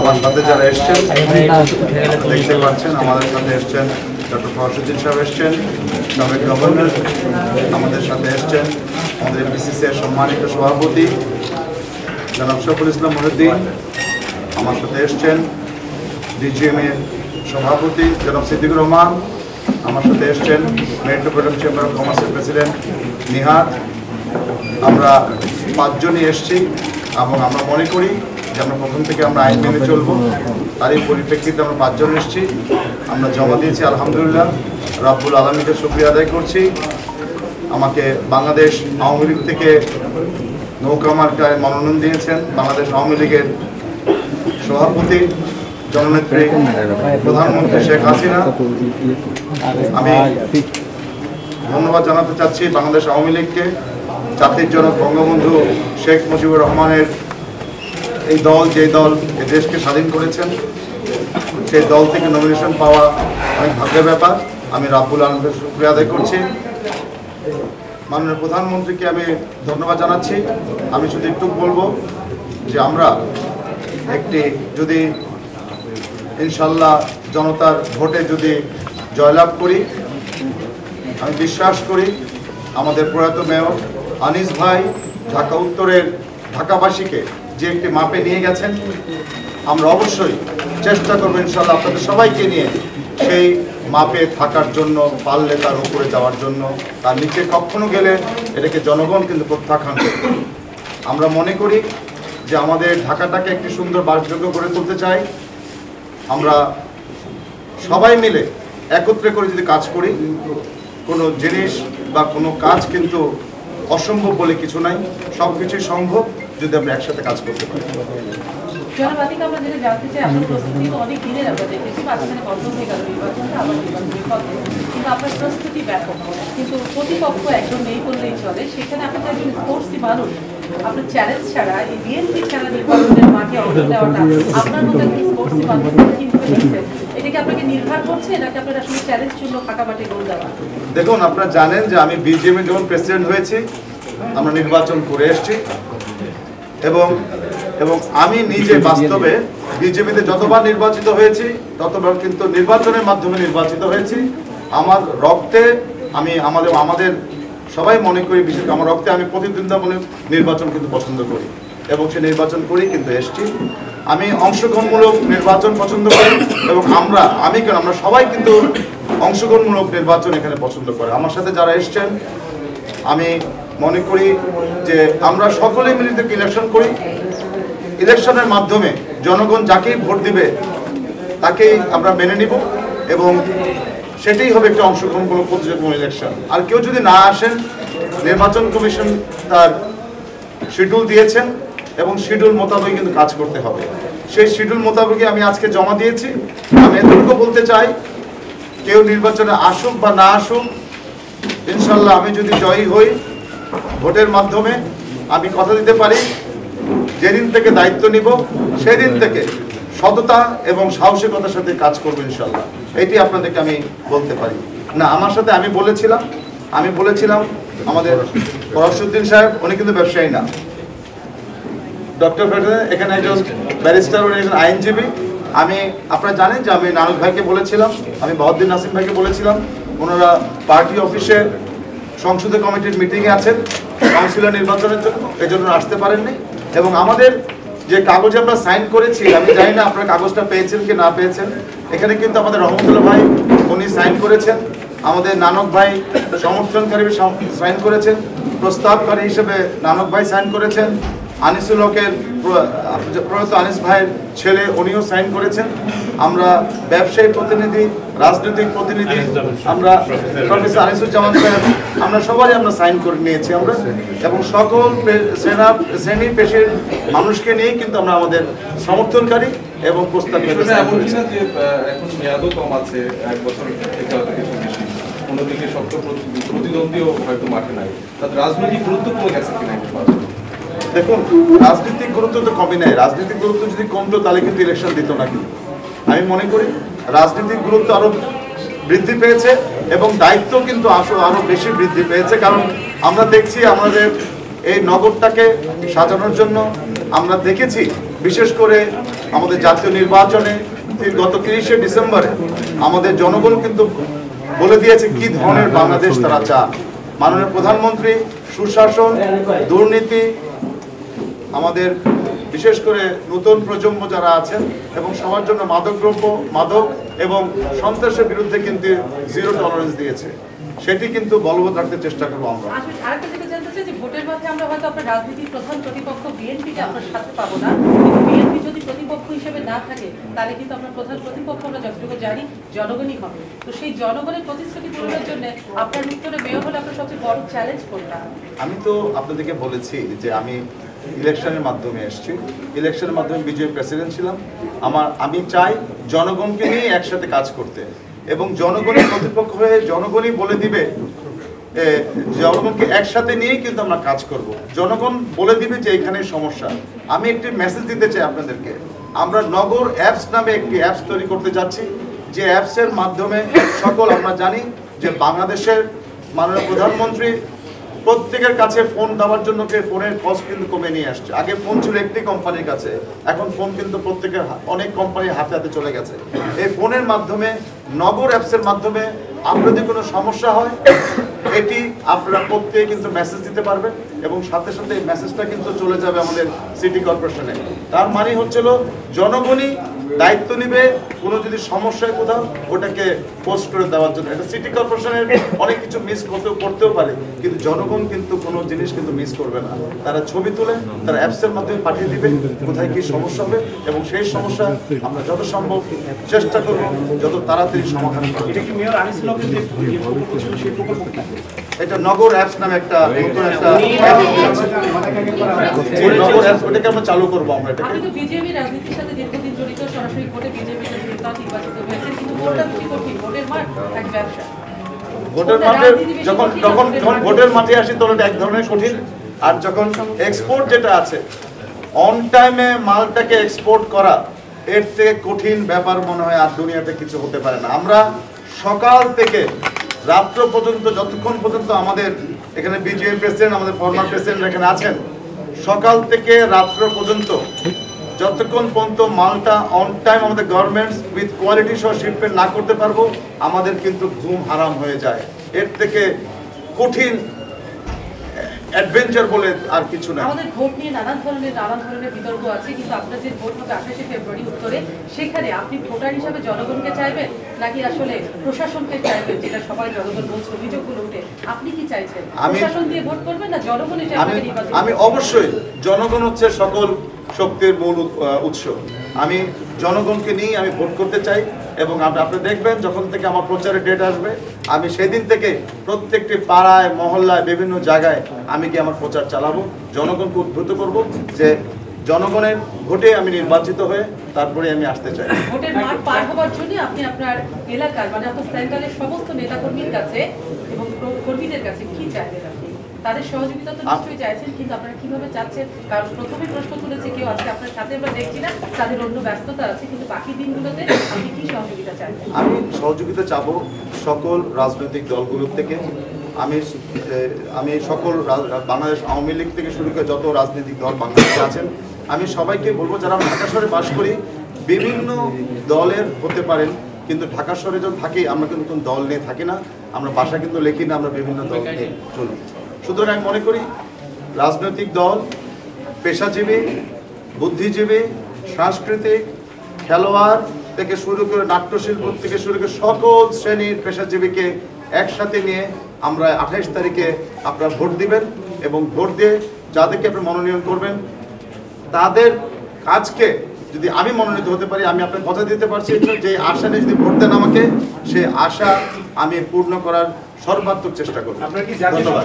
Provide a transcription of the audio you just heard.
আমার সাথে যারা এসছেন, দেখতে পাচ্ছেন, আমাদের সাথে এসছেন ডক্টর ফরসুদ্দিন সাহেব এসছেন, সাবেক গভর্নর আমাদের সাথে এসছেন, আমাদের বিসিসি এর সম্মানিত সভাপতি, জনাব শফুল ইসলাম মহিউদ্দিন, আমার সাথে এসছেন ডিজিএম সভাপতি জনাব সিদ্দিকুর রহমান, আমার সাথে এসছেন মেট্রোপলিটন চেম্বার অফ কমার্সের প্রেসিডেন্ট নিহার। আমরা পাঁচজনই এসছি এবং আমরা মনে করি যে আমরা প্রথম থেকে আমরা আইন মেনে চলবো। তার এই পরিপ্রেক্ষিতে আমরা পাঁচজন এসছি। আমরা জমা দিয়েছি, আলহামদুলিল্লাহ। রাব্বুল আলমীকে শুক্রিয়া আদায় করছি। আমাকে বাংলাদেশ আওয়ামী লীগ থেকে নৌকা মার্কায় মনোনয়ন দিয়েছেন। বাংলাদেশ আওয়ামী লীগের সভাপতি। জননেত্রী প্রধানমন্ত্রী শেখ হাসিনা। আমি ধন্যবাদ জানাতে চাচ্ছি বাংলাদেশ আওয়ামী লীগকে, জাতির জনক বঙ্গবন্ধু শেখ মুজিবুর রহমানের এই দল, যে দল এ দেশকে স্বাধীন করেছেন, সেই দল থেকে নমিনেশন পাওয়া অনেক ভাগ্যের ব্যাপার। আমি রাব্বুল আলমকে শুক্রিয়া আদায় করছি। মাননীয় প্রধানমন্ত্রীকে আমি ধন্যবাদ জানাচ্ছি। আমি শুধু একটু বলব যে আমরা একটি যদি ইনশাল্লাহ জনতার ভোটে যদি জয়লাভ করি, আমি বিশ্বাস করি আমাদের প্রয়াত মেয়র আনিস ভাই ঢাকা উত্তরের ঢাকাবাসীকে যে একটি মাপে নিয়ে গেছেন, আমরা অবশ্যই চেষ্টা করব ইনশাল্লাহ আপনাদের সবাইকে নিয়ে সেই মাপে থাকার জন্য, পারলে তার উপরে যাওয়ার জন্য। তার নিচে কখনো গেলে এটাকে জনগণ কিন্তু প্রত্যাখ্যান করবে। আমরা মনে করি যে আমাদের ঢাকাটাকে একটি সুন্দর বাসযোগ্য করে তুলতে চাই। আমরা সবাই মিলে একত্রে করে যদি কাজ করি, কোনো জিনিস বা কোনো কাজ কিন্তু অসম্ভব বলে কিছু নাই সব কিছুই সম্ভব যদি আমরা একসাথে কাজ করতে পারি। জানতে চাই প্রস্তুতি তো অনেক দেখেছি বন্ধ হয়ে গেল কিন্তু আপনার প্রস্তুতি কিন্তু প্রতিপক্ষ নেই বললেই চলে। সেখানে আপনার চ্যালেঞ্জ ছাড়া, এই বিএনপি আপনার এটা কি আপনাকে নির্ভর করছে আপনার চ্যালেঞ্জ দেখুন, আপনারা জানেন যে আমি বিজেপি যখন প্রেসিডেন্ট হয়েছি, আমরা নির্বাচন করে এসেছি। এবং এবং আমি নিজে বাস্তবে বিজেপিতে যতবার নির্বাচিত হয়েছি ততবার কিন্তু নির্বাচনের মাধ্যমে নির্বাচিত হয়েছি। আমার রক্তে আমি আমাদের আমাদের সবাই মনে করি বিশেষ আমার রক্তে আমি প্রতিদ্বন্দ্বিতামূলক নির্বাচন কিন্তু পছন্দ করি এবং সে নির্বাচন করি কিন্তু এসছি। আমি অংশগ্রহণমূলক নির্বাচন পছন্দ করি এবং আমরা আমি কেন আমরা সবাই কিন্তু অংশগ্রহণমূলক নির্বাচন এখানে পছন্দ করে। আমার সাথে যারা এসছেন আমি মনে করি যে আমরা সকলে মিলে যদি ইলেকশন করি। ইলেকশনের মাধ্যমে জনগণ যাকেই ভোট দিবে, তাকেই আমরা মেনে নিব এবং সেটাই হবে একটা অংশগ্রহণমূলক প্রতিযোগিতামূলক ইলেকশন আর কেউ যদি না আসেন, নির্বাচন কমিশন তার শিডিউল দিয়েছেন এবং শিডিউল মোতাবেক কিন্তু কাজ করতে হবে। সেই শিডিউল মোতাবেকই আমি আজকে জমা দিয়েছি। আমি এতটুকু বলতে চাই, কেউ নির্বাচনে আসুক বা না আসুক, ইনশাল্লাহ আমি যদি জয়ী হই, ভোটের মাধ্যমে আমি কথা দিতে পারি। যেদিন থেকে দায়িত্ব নিব, সেদিন থেকে সততা এবং সাহসিকতার সাথে কাজ করব ইনশাল্লাহ এটি আপনাদেরকে আমি বলতে পারি। না, আমার সাথে আমি বলেছিলাম আমি বলেছিলাম আমাদের ফরসুদ্দিন সাহেব, উনি কিন্তু ব্যবসায়ী না। ডক্টর এখানে একজন ব্যারিস্টার, উনি একজন আইনজীবী। আমি, আপনারা জানেন যে আমি নানক ভাইকে বলেছিলাম, আমি বহদ্দিন নাসিম ভাইকে বলেছিলাম, ওনারা পার্টি অফিসে সংসদীয় কমিটির মিটিংয়ে আছেন, কাউন্সিলর নির্বাচনের জন্য এই জন্য আসতে পারেননি। এবং আমাদের যে কাগজে আমরা সাইন করেছি, আমি জানি না আপনারা কাগজটা পেয়েছেন কি না পেয়েছেন, এখানে কিন্তু আমাদের রহমতুল্লাহ ভাই, উনি সাইন করেছেন, আমাদের নানক ভাই সমর্থনকারী সাইন করেছেন, প্রস্তাবকারী হিসেবে নানক ভাই সাইন করেছেন আনিসুল হকের প্রয়াত আনিস ভাইয়ের ছেলে উনিও সাইন করেছেন। আমরা ব্যবসায়ী প্রতিনিধি রাজনৈতিক প্রতিনিধি আমরা প্রফেসর আনিসুজ্জামান সাহেব আমরা সবাই আমরা সাইন করে নিয়েছি আমরা। এবং সকল পে- শ্রেণা পেশের মানুষকে নিয়েই কিন্তু আমরা আমাদের সমর্থনকারী এবং প্রস্তাব এখন মেয়াদও কম আছে এক বছর অন্যদিকে শক্ত প্রতিদ্বন্দ্বীও হয়তো মাঠে নাই। তার রাজনৈতিক গুরুত্ব কমে গেছে কিনা। দেখুন রাজনৈতিক গুরুত্ব তো কমে নাই রাজনৈতিক গুরুত্ব যদি কমতো, তাহলে কিন্তু ইলেকশন দিত না কিন্তু। আমি মনে করি রাজনৈতিক গুরুত্ব আরও বৃদ্ধি পেয়েছে এবং দায়িত্ব কিন্তু আসলে আরও বেশি বৃদ্ধি পেয়েছে। কারণ আমরা দেখছি আমাদের এই নগরটাকে সাজানোর জন্য আমরা দেখেছি, বিশেষ করে আমাদের জাতীয় নির্বাচনে গত তিরিশে ডিসেম্বরে আমাদের জনগণ কিন্তু বলে দিয়েছে কি ধরনের বাংলাদেশ তারা চান মাননীয় প্রধানমন্ত্রী, সুশাসন, দুর্নীতি আমাদের বিশেষ করে নতুন প্রজন্ম যারা আছেন এবং সবার জন্য মাদকদ্রব্য মাদক এবং সন্ত্রাসের বিরুদ্ধে কিন্তু জিরো টলারেন্স দিয়েছে। সেটি কিন্তু বলবৎ রাখতে চেষ্টা করব আমরা। আসলে আরেকটা যেটা জানতে চাই যে ভোটের মাঠে আমরা হয়তো আপনার রাজনীতির প্রধান প্রতিপক্ষ বিএনপিকে আপনার সাথে পাবো না। বিএনপি যদি প্রতিপক্ষ হিসেবে না থাকে তাহলে কিন্তু আপনার প্রধান প্রতিপক্ষ আমরা যতটুকু জানি জনগণই হবে। তো সেই জনগণের প্রতিশ্রুতি পূরণের জন্য আপনার উত্তরে মেয়র হলে আপনার সবচেয়ে বড় চ্যালেঞ্জ কোনটা? আমি তো আপনাদেরকে বলেছি যে আমি ইলেকশনের মাধ্যমে এসেছি। ইলেকশনের মাধ্যমে বিজয় প্রেসিডেন্ট ছিলাম। আমার, আমি চাই জনগণকে নিয়ে একসাথে কাজ করতে। এবং জনগণের প্রতিপক্ষ হয়ে জনগণই বলে দিবে জনগণকে একসাথে নিয়েই কিন্তু আমরা কাজ করব। জনগণ বলে দিবে যে এখানে সমস্যা। আমি একটি মেসেজ দিতে চাই আপনাদেরকে। আমরা নগর অ্যাপস নামে একটি অ্যাপস তৈরি করতে যাচ্ছি। যে অ্যাপসের মাধ্যমে সকল আমরা জানি যে বাংলাদেশের মাননীয় প্রধানমন্ত্রী প্রত্যেকের কাছে ফোন দেওয়ার জন্য কে ফোনের কস্ট কিন্তু কমে নিয়ে আসছে। আগে ফোন ছিল একটি কোম্পানির কাছে, এখন ফোন কিন্তু প্রত্যেকের অনেক কোম্পানির হাতে হাতে চলে গেছে। এই ফোনের মাধ্যমে, নগর অ্যাপসের মাধ্যমে আপনার যদি কোনো সমস্যা হয়? এটি আপনারা প্রত্যেকে কিন্তু মেসেজ দিতে পারবেন এবং সাথে সাথে এই মেসেজটা কিন্তু চলে যাবে আমাদের সিটি কর্পোরেশনে তার মানে হচ্ছিল, জনগণই দায়িত্ব নিবে, কোনো যদি সমস্যায় কোথাও ওটাকে পোস্ট করে দেওয়ার জন্য। এটা সিটি কর্পোরেশনের অনেক কিছু মিস করতেও করতেও পারে, কিন্তু জনগণ কিন্তু কোনো জিনিস কিন্তু মিস করবে না। তারা ছবি তুলে, তারা অ্যাপসের মাধ্যমে পাঠিয়ে দিবে, কোথায় কি সমস্যা হবে, এবং সেই সমস্যা আমরা যত সম্ভব চেষ্টা করব, যত তাড়াতাড়ি সমাধান করার। এটা কি মেয়র আনিস লকের যে যে প্রকল্প সেই প্রকল্প কি? এটা নগর অ্যাপস নামে একটা নতুন একটা নগর অ্যাপস ওটাকে আমরা চালু করব আমরা এটাকে। তো বিজেপি রাজনীতির সাথে দীর্ঘদিন জড়িত সরাসরি ভোটে বিজেপি নির্বাচিত কিন্তু ভোটটা ভোটের মাঠ এক ব্যবসা। ভোটের মাঠে যখন যখন যখন ভোটের মাঠে আসি তখন এটা এক ধরনের কঠিন। আর যখন এক্সপোর্ট যেটা আছে অন টাইমে মালটাকে এক্সপোর্ট করা এর থেকে কঠিন ব্যাপার মনে হয় আর দুনিয়াতে কিছু হতে পারে না। আমরা সকাল থেকে রাত্র পর্যন্ত, যতক্ষণ পর্যন্ত আমাদের এখানে বিজেপি প্রেসিডেন্ট আমাদের ফর্মার প্রেসিডেন্ট এখানে আছেন, সকাল থেকে রাত্র পর্যন্ত, যতক্ষণ পর্যন্ত মালটা অন টাইম আমাদের গভর্নমেন্টস উইথ কোয়ালিটি সহ শিপমেন্ট না করতে পারব, আমাদের কিন্তু ঘুম হারাম হয়ে যায়। এর থেকে কঠিন অ্যাডভেঞ্চার বলে আর কিছু না আমাদের ভোট নিয়ে নানান ধরনের নানান ধরনের বিতর্ক আছে কিন্তু আপনার যে ভোট হবে আঠাশে ফেব্রুয়ারি উত্তরে সেখানে আপনি ভোটার হিসাবে জনগণকে চাইবেন নাকি আসলে প্রশাসনকে চাইবেন যেটা সবাই জনগণ বলছে অভিযোগগুলো উঠে? আপনি কি চাইছেন? আমি- প্রশাসন দিয়ে ভোট করবেন না জনগণ আমি? অবশ্যই জনগণ হচ্ছে সকল শক্তির মূল উৎস। আমি জনগণকে নিয়ে আমি ভোট করতে চাই এবং আপনি আপনি দেখবেন যখন থেকে আমার প্রচারের ডেট আসবে, আমি সেদিন থেকে প্রত্যেকটি পাড়ায়, মহল্লায়, বিভিন্ন জায়গায় আমি কি আমার প্রচার চালাবো? জনগণকে উদ্ভূত করব যে জনগণের ভোটে আমি নির্বাচিত হয়ে তারপরে আমি আসতে চাই। ভোটের মাঠ পার হওয়ার জন্য আপনি আপনার এলাকার মানে আপনার সেন্ট্রালের সমস্ত নেতাকর্মীর কাছে এবং কর্মীদের কাছে কি চাইবেন আপনি? তাদের সহযোগিতা তো নিশ্চয়ই চাইছেন কিন্তু আপনারা কীভাবে চাচ্ছেন? কারণ প্রথমে প্রশ্ন তুলেছে কেউ আজকে আপনার সাথে আমরা দেখছি না তাদের অন্য ব্যস্ততা আছে কিন্তু বাকি দিনগুলোতে আপনি কি সহযোগিতা চাইবেন? আমি সহযোগিতা চাবো সকল রাজনৈতিক দলগুলোর থেকে। আমি আমি সকল বাংলাদেশ আওয়ামী লীগ থেকে শুরু করে যত রাজনৈতিক দল বাংলাদেশে আছেন আমি সবাইকে বলব, যারা ঢাকা শহরে বাস করি, বিভিন্ন দলের হতে পারেন, কিন্তু ঢাকা শহরে যখন থাকি, আমরা কিন্তু কোনো দল নিয়ে থাকি না, আমরা বাসা কিন্তু লিখি না, আমরা বিভিন্ন দল নিয়ে চলি। সুতরাং আমি মনে করি, রাজনৈতিক দল, পেশাজীবী, বুদ্ধিজীবী, সাংস্কৃতিক, খেলোয়াড় থেকে শুরু করে নাট্যশিল্প থেকে শুরু করে সকল শ্রেণির পেশাজীবীকে একসাথে নিয়ে আমরা আঠাইশ তারিখে আপনারা ভোট দিবেন এবং ভোট দিয়ে যাদেরকে আপনি মনোনয়ন করবেন তাদের কাজকে যদি আমি মনোনীত হতে পারি আমি আপনার কথা দিতে পারছি যে আশা নিয়ে যদি ভোট দেন আমাকে সে আশা আমি পূর্ণ করার সর্বাত্মক চেষ্টা করব। আপনার কি ধন্যবাদ।